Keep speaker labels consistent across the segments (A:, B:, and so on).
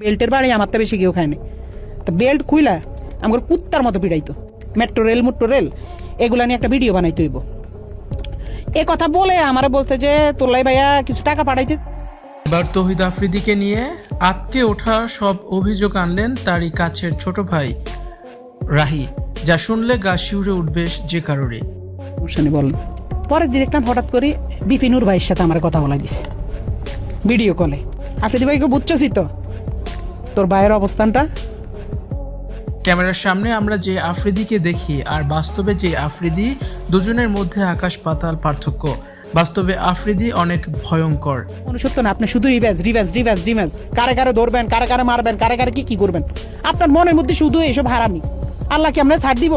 A: বেল্টের বাড়ি আমার তো বেশি কেউ খায়নি তো বেল্ট খুইলা আমার কুত্তার মতো পিড়াইতো। মেট্রো রেল মেট্রো রেল এগুলা নিয়ে একটা ভিডিও বানাইতে হইব। এ কথা বলে আমারে বলতে যে তোলাই ভাইয়া কিছু টাকা পাঠাইতে
B: এবার তহিদ আফ্রিদিকে নিয়ে আটকে ওঠা সব অভিযোগ আনলেন তারই কাছের ছোট ভাই রাহি যা শুনলে গা শিউরে উঠবে যে কারোরই।
A: শুনি বল পরের দিন দেখলাম হঠাৎ করে বিপিনুর ভাইয়ের সাথে আমার কথা বলা দিছে। ভিডিও কলে। আফ্রিদি ভাইকে বুঝছি তো। তোর ভাইয়ের অবস্থানটা?
B: ক্যামেরার সামনে আমরা যে আফ্রিদিকে দেখি আর বাস্তবে যে আফ্রিদি দুজনের মধ্যে আকাশ পাতাল পার্থক্য। বাস্তবে আফ্রিদি অনেক ভয়ঙ্কর।
A: অনুসত্য না আপনি শুধু রিভেঞ্জ রিভেঞ্জ রিভেঞ্জ রিভেঞ্জ। কারে কারে ধরবেন কারে কারে মারবেন কারে কারে কি কি করবেন? আপনার মনের মধ্যে শুধু এসব হারামি। আল্লাহ কি আমরা ছাড় দিব?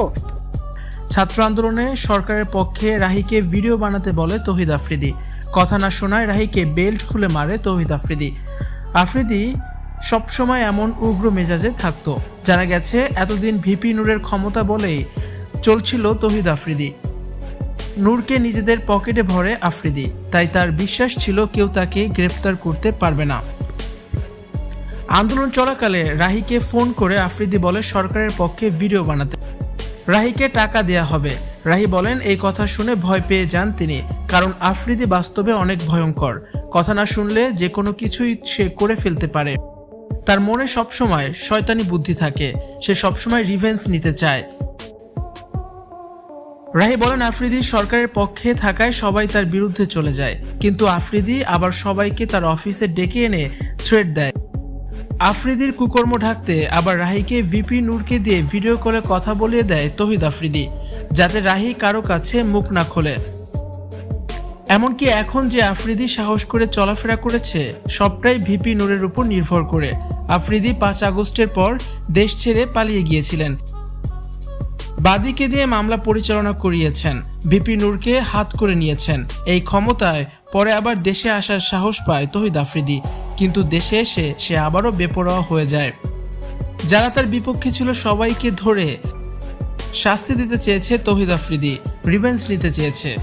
B: ছাত্র আন্দোলনে সরকারের পক্ষে রাহিকে ভিডিও বানাতে বলে তহিদ আফ্রিদি। কথা না শোনায় রাহিকে বেল্ট খুলে মারে তহিদ আফ্রিদি। আফ্রিদি সবসময় এমন উগ্র মেজাজে থাকতো। জানা গেছে, এতদিন ভিপি নূরের ক্ষমতা বলেই চলছিল তহিদ আফ্রিদি। নূরকে নিজেদের পকেটে ভরে আফ্রিদি। তাই তার বিশ্বাস ছিল কেউ তাকে গ্রেপ্তার করতে পারবে না। আন্দোলন চলাকালে রাহিকে ফোন করে আফ্রিদি বলে সরকারের পক্ষে ভিডিও বানাতে। রাহিকে টাকা দেয়া হবে। রাহি বলেন, এই কথা শুনে ভয় পেয়ে যান তিনি, কারণ আফ্রিদি বাস্তবে অনেক ভয়ঙ্কর। কথা না শুনলে যে কোনো কিছুই সে করে ফেলতে পারে। তার মনে সবসময় শয়তানি বুদ্ধি থাকে। সে সবসময় রিভেন্স নিতে চায়। রাহি বলেন, আফ্রিদি সরকারের পক্ষে থাকায় সবাই তার বিরুদ্ধে চলে যায়। কিন্তু আফ্রিদি আবার সবাইকে তার অফিসে ডেকে এনে থ্রেড দেয়। আফ্রিদির কুকর্ম ঢাকতে আবার রাহিকে ভিপি নূরকে দিয়ে ভিডিও কলে কথা বলিয়ে দেয় তহিদ আফ্রিদি, যাতে রাহি কারও কাছে মুখ না খোলে। এমনকি এখন যে আফ্রিদি সাহস করে চলাফেরা করেছে, সবটাই ভিপি নূরের উপর নির্ভর করে। আফ্রিদি পাঁচ আগস্টের পর দেশ ছেড়ে পালিয়ে গিয়েছিলেন। বাদীকে দিয়ে মামলা পরিচালনা করিয়েছেন। ভিপি নূরকে হাত করে নিয়েছেন। এই ক্ষমতায় পরে আবার দেশে আসার সাহস পায় তহিদ আফ্রিদি। কিন্তু দেশে এসে সে আবারও বেপরোয়া হয়ে যায়। যারা তার বিপক্ষে ছিল সবাইকে ধরে শাস্তি দিতে চেয়েছে তহিদ আফ্রিদি রিভেন্স নিতে চেয়েছে।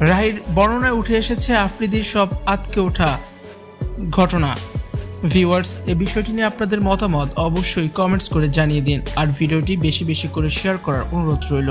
B: রাহির বর্ণনায় উঠে এসেছে আফ্রিদির সব আতকে ওঠা ঘটনা। ভিউয়ার্স এ বিষয়টি নিয়ে আপনাদের মতামত অবশ্যই কমেন্টস করে জানিয়ে দিন। আর ভিডিওটি বেশি বেশি করে শেয়ার করার অনুরোধ রইল।